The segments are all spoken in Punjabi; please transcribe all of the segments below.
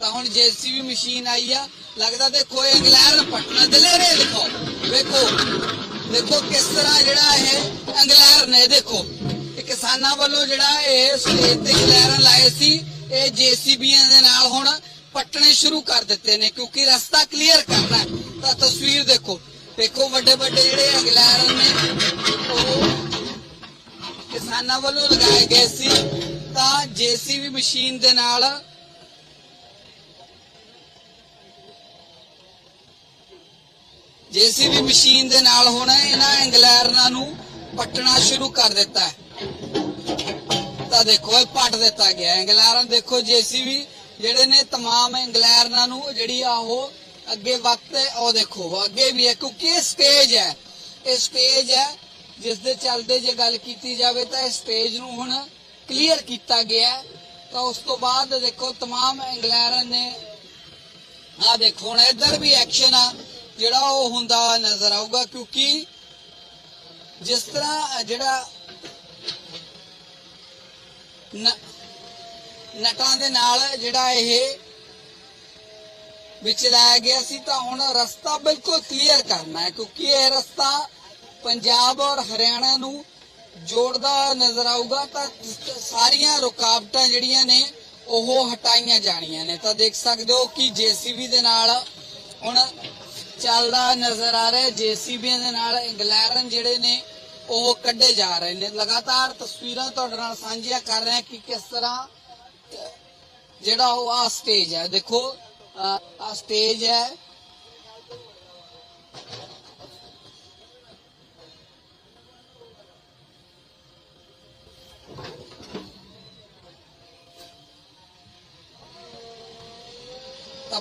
ਤਾਂ ਹੁਣ ਜੀਸੀਬੀ ਮਸ਼ੀਨ ਆਈ ਆ, ਲੱਗਦਾ ਦੇਖੋ ਇਹ ਇੰਗਲੈਂਡ ਪਟਨਾ ਦਲੇਰੇ ਦੇਖੋ। ਵੇਖੋ, ਦੇਖੋ ਕਿਸ ਤਰ੍ਹਾਂ ਜਿਹੜਾ ਇਹ ਇੰਗਲੈਂਡ ਨੇ, ਦੇਖੋ। ਇਹ ਕਿਸਾਨਾਂ ਵੱਲੋਂ ਜਿਹੜਾ ਇਹ ਸਟੇਜ ਤੇ ਇੰਗਲੈਂਡ ਲਾਏ ਸੀ, ਇਹ ਜੀਸੀਬੀਆਂ ਦੇ ਨਾਲ ਹੁਣ ਪੱਟਣੇ ਸ਼ੁਰੂ ਕਰ ਦਿੱਤੇ ਨੇ, ਕਿਉਂਕਿ ਰਸਤਾ ਕਲੀਅਰ ਕਰਨਾ ਤਾਂ ਤਸਵੀਰ ਦੇਖੋ ਦੇਖੋ ਵੱਡੇ ਵੱਡੇ ਜਿਹੜੇ ਇੰਗਲੈਂਡ ਨੇ, ਉਹ ਕਿਸਾਨਾਂ ਵੱਲੋਂ ਲਗਾਏ ਗਏ ਸੀ। ਤਾਂ ਜੀਸੀਬੀ ਮਸ਼ੀਨ ਦੇ ਨਾਲ ਜੀਸੀਬੀ ਮਸ਼ੀਨ ਦੇ ਨਾਲ ਹੁਣ ਇਹਨਾਂ ਇੰਗਲੈਰਨਾਂ ਨੂੰ ਪੱਟਣਾ ਸ਼ੁਰੂ ਕਰ ਦਿੱਤਾ ਹੈ ਤਾਂ ਦੇਖੋ ਇਹ ਪੱਟ ਦਿੱਤਾ ਗਿਆ ਹੈ। ਇੰਗਲੈਰਨ ਦੇਖੋ ਜੀਸੀਬੀ ਜਿਹੜੇ ਨੇ तमाम ਇੰਗਲੈਰਨਾਂ ਨੂੰ ਜਿਹੜੀ ਆ ਉਹ ਅੱਗੇ ਵਕਤ ਹੈ ਉਹ ਦੇਖੋ ਅੱਗੇ ਵੀ ਹੈ ਕਿਉਂਕਿ ਇਹ ਸਟੇਜ ਹੈ ਇਹ ਸਟੇਜ ਹੈ ਜਿਸ ਦੇ ਚੱਲਦੇ ਜੇ ਗੱਲ ਕੀਤੀ ਜਾਵੇ ਤਾਂ ਇਸ ਸਟੇਜ ਨੂੰ ਹੁਣ ਕਲੀਅਰ ਕੀਤਾ ਗਿਆ ਹੈ। ਤਾਂ ਉਸ ਤੋਂ ਬਾਅਦ ਦੇਖੋ तमाम ਇੰਗਲੈਰਨ ਨੇ ਆ ਦੇਖੋ ਹੁਣ ਇੱਧਰ ਵੀ ਐਕਸ਼ਨ ਆ ਜਿਹੜਾ ਉਹ ਹੁੰਦਾ ਨਜ਼ਰ ਆਊਗਾ, ਕਿਉਂਕਿ ਜਿਸ ਤਰ੍ਹਾਂ ਜਿਹੜਾ ਨਟਾਂ ਦੇ ਨਾਲ ਜਿਹੜਾ ਇਹ ਵਿੱਚ ਲਾਇਆ ਗਿਆ ਸੀ, ਤਾਂ ਹੁਣ ਰਸਤਾ ਬਿਲਕੁਲ ਕਲੀਅਰ ਕਰਨਾ ਹੈ, ਕਿਉਂਕਿ ਇਹ ਰਸਤਾ ਪੰਜਾਬ ਔਰ ਹਰਿਆਣਾ ਨੂੰ ਜੋੜਦਾ ਨਜ਼ਰ ਆਊਗਾ, ਤਾਂ ਸਾਰੀਆਂ ਰੁਕਾਵਟਾਂ ਜਿਹੜੀਆਂ ਨੇ, ਉਹ ਹਟਾਈਆਂ ਜਾਣੀਆਂ ਨੇ। ਤਾਂ ਦੇਖ ਸਕਦੇ ਹੋ ਕਿ ਜੀਸੀਬੀ ਦੇ ਨਾਲ ਹੁਣ ਚੱਲਦਾ ਨਜ਼ਰ ਆ ਰਿਹਾ ਜੀਸੀਬੀ ਦੇ ਨਾਲ ਇੰਗਲੈਰਨ ਜਿਹੜੇ ਨੇ, ਉਹ ਕੱਢੇ ਜਾ ਰਹੇ ਨੇ। ਲਗਾਤਾਰ ਤਸਵੀਰਾਂ ਤੁਹਾਡੇ ਨਾਲ ਸਾਂਝੀਆਂ ਕਰ ਰਹੇ ਹਾਂ ਕਿ ਕਿਸ ਤਰ੍ਹਾਂ ਜਿਹੜਾ ਉਹ ਆ ਸਟੇਜ ਹੈ। ਦੇਖੋ ਆ ਸਟੇਜ ਹੈ।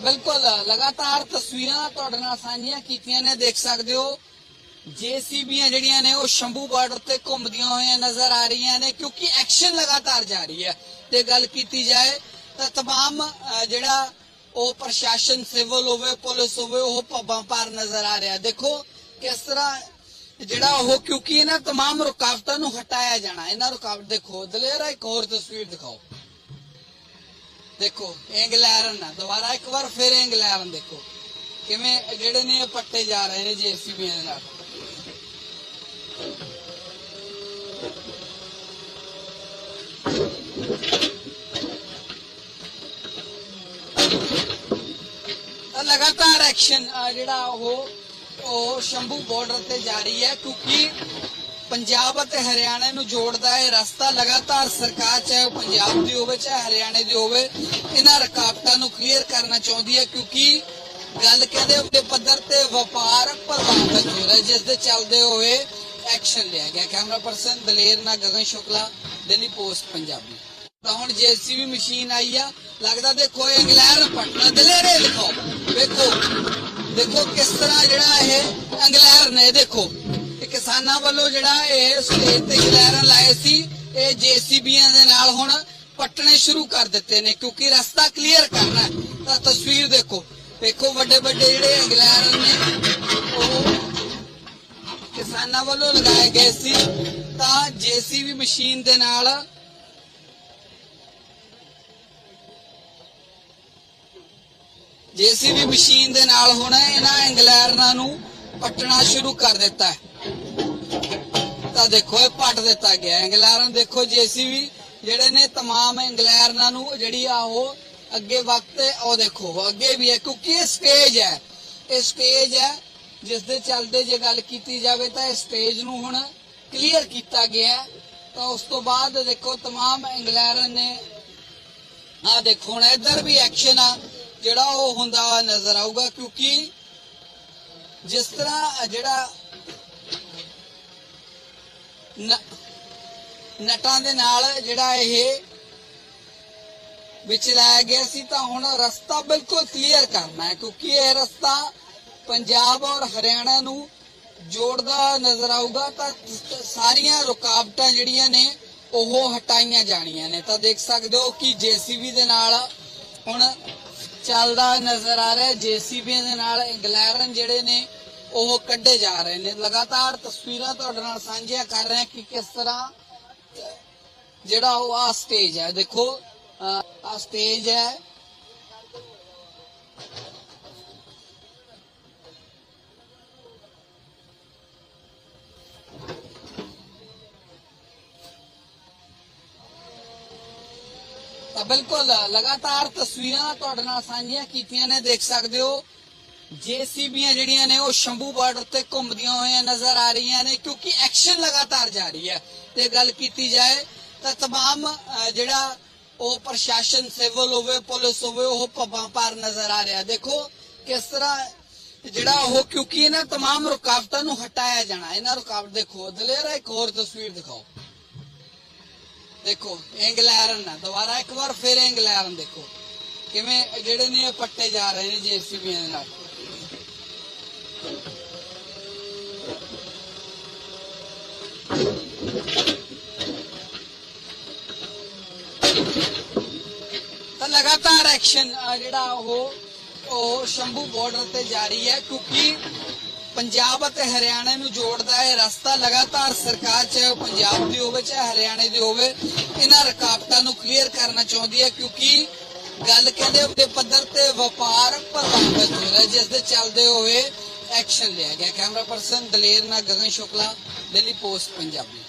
ਬਿਲਕੁਲ ਲਗਾਤਾਰ ਤਸਵੀਰਾਂ ਤੁਹਾਡੇ ਨਾਲ ਸਾਂਝੀਆਂ ਕੀਤੀਆਂ ਨੇ ਦੇਖ ਸਕਦੇ ਹੋ ਜੀਸੀਬੀਆਂ ਜਿਹੜੀਆਂ ਨੇ ਉਹ ਸ਼ੰਭੂ ਬਾਰਡਰ ਤੇ ਘੁੰਮਦੀਆਂ ਹੋਈਆਂ ਨਜ਼ਰ ਆ ਰਹੀਆਂ ਨੇ ਕਿਉਂਕਿ ਐਕਸ਼ਨ ਲਗਾਤਾਰ ਜਾਰੀ ਹੈ ਤੇ ਗੱਲ ਕੀਤੀ ਜਾਏ ਤਾਂ तमाम ਅਹ, ਜਿਹੜਾ ਉਹ ਪ੍ਰਸ਼ਾਸਨ ਸਿਵਲ ਹੋਵੇ ਪੁਲਿਸ ਹੋਵੇ ਉਹ ਪੱਬਾਂ ਪਾਰ ਨਜ਼ਰ ਆ ਰਿਹਾ ਦੇਖੋ ਕਿਸ ਤਰ੍ਹਾਂ ਜਿਹੜਾ ਉਹ ਕਿਉਂਕਿ ਇਹਨਾਂ तमाम ਰੁਕਾਵਟਾਂ ਨੂੰ ਹਟਾਇਆ ਜਾਣਾ ਇਹਨਾਂ ਰੁਕਾਵਟ ਦੇਖੋ ਦਲੇਰਾ ਇੱਕ ਹੋਰ ਤਸਵੀਰ ਦਿਖਾਓ ਦੇਖੋ ਇੰਗਲੈਰਨ ਨਾ ਦੁਬਾਰਾ ਇੱਕ ਵਾਰ ਫਿਰ ਇੰਗਲੈਰਨ ਦੇਖੋ। ਕਿਵੇਂ, ਜਿਹੜੇ ਨੇ ਪੱਟੇ ਜਾ ਰਹੇ ਨੇ ਜੀਸੀਬੀ ਦੇ ਨਾਲ। ਲਗਾਤਾਰ ਐਕਸ਼ਨ ਜਿਹੜਾ ਉਹ ਉਹ ਸ਼ੰਭੂ ਬਾਰਡਰ ਤੇ ਜਾਰੀ ਹੈ, ਕਿਉਂਕਿ ਪੰਜਾਬ ਅਤੇ ਹਰਿਆਣਾ ਨੂੰ ਜੋੜਦਾ ਹੈ ਰਸਤਾ ਲਗਾਤਾਰ ਸਰਕਾਰ, ਚਾਹੇ ਉਹ ਪੰਜਾਬ ਦੀ ਹੋਵੇ, ਚਾਹੇ ਹਰਿਆਣੇ ਦੀ ਹੋਵੇ, ਇਹਨਾਂ ਰੁਕਾਵਟਾਂ ਨੂੰ ਕਲੀਅਰ ਕਰਨਾ ਚਾਹੁੰਦੀ ਹੈ ਕਿਉਂਕਿ ਗੱਲ ਕਹਿੰਦੇ ਉੱਤੇ ਪੱਧਰ ਤੇ ਵਪਾਰ ਪ੍ਰਭਾਵਿਤ ਹੋ ਰਿਹਾ, ਜਿਸ ਦੇ ਚੱਲਦੇ ਹੋਏ ਐਕਸ਼ਨ ਲਿਆ ਗਿਆ। ਕੈਮਰਾ ਪਰਸਨ ਦਲੇਰ ਨਾ ਗਗਨ ਸ਼ੁਕਲਾ ਡੇਲੀ ਪੋਸਟ ਪੰਜਾਬੀ। ਤਾਂ ਹੁਣ ਜੀਸੀਬੀ ਮਸ਼ੀਨ ਆਈ ਆ, ਲੱਗਦਾ ਦੇਖੋ ਇਹ ਇੰਗਲੈਂਡ ਪਟਨਾ, ਦਲੇਰੇ ਲਿਖੋ। ਵੇਖੋ, ਦੇਖੋ ਕਿਸ ਤਰ੍ਹਾਂ ਜਿਹੜਾ ਇਹ ਇੰਗਲੈਂਡ ਨੇ, ਦੇਖੋ। ਕਿਸਾਨਾਂ ਵੱਲੋਂ ਜਿਹੜਾ ਇਹ ਸਟੇਜ ਤੇ ਇੰਗਲੈਂਡ ਲਾਏ ਸੀ, ਇਹ ਜੀਸੀਬੀਆਂ ਦੇ ਨਾਲ ਹੁਣ ਪੱਟਣੇ ਸ਼ੁਰੂ ਕਰ ਦਿੱਤੇ ਨੇ, ਕਿਉਂਕਿ ਰਸਤਾ ਕਲੀਅਰ ਕਰਨਾ ਤਾਂ ਤਸਵੀਰ ਦੇਖੋ ਵੇਖੋ ਵੱਡੇ ਵੱਡੇ ਜਿਹੜੇ ਇੰਗਲੈਂਡ ਨੇ, ਉਹ ਕਿਸਾਨਾਂ ਵੱਲੋਂ ਲਗਾਏ ਗਏ ਸੀ। ਤਾਂ ਜੀਸੀਬੀ ਮਸ਼ੀਨ ਦੇ ਨਾਲ ਜੀਸੀਬੀ ਮਸ਼ੀਨ ਦੇ ਨਾਲ ਹੁਣ ਇਹਨਾਂ ਇੰਗਲੈਰਨਾਂ ਨੂੰ ਪੱਟਣਾ ਸ਼ੁਰੂ ਕਰ ਦਿੱਤਾ ਹੈ। ਤਾਂ ਦੇਖੋ ਇਹ ਪੱਟ ਦਿੱਤਾ ਗਿਆ ਹੈ। ਇੰਗਲੈਰਨ ਦੇਖੋ ਜੀਸੀਬੀ ਜਿਹੜੇ ਨੇ तमाम ਇੰਗਲੈਰਨਾਂ ਨੂੰ ਜਿਹੜੀ ਆ ਉਹ ਅੱਗੇ ਵਕਤ ਹੈ ਉਹ ਦੇਖੋ ਅੱਗੇ ਵੀ ਹੈ ਕਿਉਂਕਿ ਇਹ ਸਟੇਜ ਹੈ ਇਹ ਸਟੇਜ ਹੈ ਜਿਸ ਦੇ ਚੱਲਦੇ ਜੇ ਗੱਲ ਕੀਤੀ ਜਾਵੇ ਤਾਂ ਇਸ ਸਟੇਜ ਨੂੰ ਹੁਣ ਕਲੀਅਰ ਕੀਤਾ ਗਿਆ ਹੈ। ਤਾਂ ਉਸ ਤੋਂ ਬਾਅਦ ਦੇਖੋ तमाम ਇੰਗਲੈਰਨ ਨੇ ਆ ਦੇਖੋ ਹੁਣ ਇੱਧਰ ਵੀ ਐਕਸ਼ਨ ਆ ਜਿਹੜਾ ਉਹ ਹੁੰਦਾ ਨਜ਼ਰ ਆਊਗਾ ਕਿਉਂਕਿ ਜਿਸ ਤਰ੍ਹਾਂ ਜਿਹੜਾ ਨ- ਨਟਾਂ ਦੇ ਨਾਲ ਜਿਹੜਾ ਇਹ ਵਿੱਚ ਲਾਇਆ ਗਿਆ ਸੀ, ਤਾਂ ਹੁਣ ਰਸਤਾ ਬਿਲਕੁਲ ਕਲੀਅਰ ਕਰਨਾ ਹੈ, ਕਿਉਂਕਿ ਇਹ ਰਸਤਾ ਪੰਜਾਬ ਔਰ ਹਰਿਆਣਾ ਨੂੰ ਜੋੜਦਾ ਨਜ਼ਰ ਆਊਗਾ, ਤਾਂ ਸਾਰੀਆਂ ਰੁਕਾਵਟਾਂ ਜਿਹੜੀਆਂ ਨੇ, ਉਹ ਹਟਾਈਆਂ ਜਾਣੀਆਂ ਨੇ। ਤਾਂ ਦੇਖ ਸਕਦੇ ਹੋ ਕਿ ਜੀਸੀਬੀ ਦੇ ਨਾਲ ਹੁਣ ਚੱਲਦਾ ਨਜ਼ਰ ਆ ਰਿਹਾ ਜੀਸੀਬੀ ਦੇ ਨਾਲ ਇੰਗਲੈਰਨ ਜਿਹੜੇ ਨੇ ਉਹ ਕੱਢੇ ਜਾ ਰਹੇ ਨੇ। ਲਗਾਤਾਰ ਤਸਵੀਰਾਂ ਤੁਹਾਡੇ ਨਾਲ ਸਾਂਝੀਆਂ ਕਰ ਰਹੇ ਕਿ ਕਿਸ ਤਰ੍ਹਾਂ ਜਿਹੜਾ ਉਹ ਆ ਸਟੇਜ ਹੈ। ਦੇਖੋ ਆ ਸਟੇਜ ਹੈ। ਬਿਲਕੁਲ ਲਗਾਤਾਰ ਤਸਵੀਰਾਂ ਤੁਹਾਡੇ ਨਾਲ ਸਾਂਝੀਆਂ ਕੀਤੀਆਂ ਨੇ, ਦੇਖ ਸਕਦੇ ਹੋ। ਜੇਸੀਬੀਆਂ ਜਿਹੜੀਆਂ ਨੇ ਉਹ ਸ਼ੰਭੂ ਬਾਰਡਰ ਤੇ ਘੁੰਮਦੀਆਂ ਹੋਈਆਂ ਨਜ਼ਰ ਆ ਰਹੀਆਂ ਨੇ ਕਿਉਂਕਿ ਐਕਸ਼ਨ ਲਗਾਤਾਰ ਜਾਰੀ ਹੈ ਤੇ ਗੱਲ ਕੀਤੀ ਜਾਏ ਤਾਂ तमाम ਅਹ, ਜਿਹੜਾ ਉਹ ਪ੍ਰਸ਼ਾਸਨ ਸਿਵਲ ਹੋਵੇ ਪੁਲਿਸ ਹੋਵੇ ਉਹ ਪੱਬਾਂ ਪਾਰ ਨਜ਼ਰ ਆ ਰਿਹਾ ਦੇਖੋ ਕਿਸ ਤਰ੍ਹਾਂ ਜਿਹੜਾ ਉਹ ਕਿਉਂਕਿ ਇਹਨਾਂ तमाम ਰੁਕਾਵਟਾਂ ਨੂੰ ਹਟਾਇਆ ਜਾਣਾ ਇਹਨਾਂ ਰੁਕਾਵਟ ਦੇਖੋ ਦਲੇਰਾ ਇੱਕ ਹੋਰ ਤਸਵੀਰ ਦਿਖਾਓ ਦੇਖੋ ਇੰਗਲੈਰਨ ਨਾ ਦੁਬਾਰਾ ਇੱਕ ਵਾਰ ਫਿਰ ਇੰਗਲੈਰਨ ਦੇਖੋ ਕਿਵੇਂ ਜਿਹੜੇ ਨੇ ਇਹ ਪੱਟੇ ਜਾ ਰਹੇ ਨੇ ਜੀਸੀਬੀਆਂ ਦੇ ਨਾਲ ਤਾਂ ਲਗਾਤਾਰ ਐਕਸ਼ਨ ਜਿਹੜਾ ਉਹ ਉਹ ਸ਼ੰਭੂ ਬਾਰਡਰ ਤੇ ਜਾਰੀ ਹੈ, ਕਿਉਂਕਿ ਪੰਜਾਬ ਅਤੇ ਹਰਿਆਣਾ ਨੂੰ ਜੋੜਦਾ ਹੈ ਰਸਤਾ ਲਗਾਤਾਰ ਸਰਕਾਰ ਚਾਹੇ ਉਹ ਪੰਜਾਬ ਦੀ ਹੋਵੇ ਚਾਹੇ ਹਰਿਆਣੇ ਦੀ ਹੋਵੇ, ਇਹਨਾਂ ਰੁਕਾਵਟਾਂ ਨੂੰ ਕਲੀਅਰ ਕਰਨਾ ਚਾਹੁੰਦੀ ਹੈ, ਕਿਉਂਕਿ ਗੱਲ ਕਹਿੰਦੇ ਉੱਤੇ ਪੱਧਰ ਤੇ ਵਪਾਰ ਪ੍ਰਭਾਵਿਤ ਹੋ ਰਿਹਾ, ਜਿਸ ਦੇ ਚੱਲਦੇ ਹੋਏ ਐਕਸ਼ਨ ਲਿਆ ਗਿਆ। ਕੈਮਰਾ ਪਰਸਨ ਦਲੇਰ ਨਾਲ ਗਗਨ ਸ਼ੁਕਲਾ ਦਿੱਲੀ ਪੋਸਟ ਪੰਜਾਬੀ।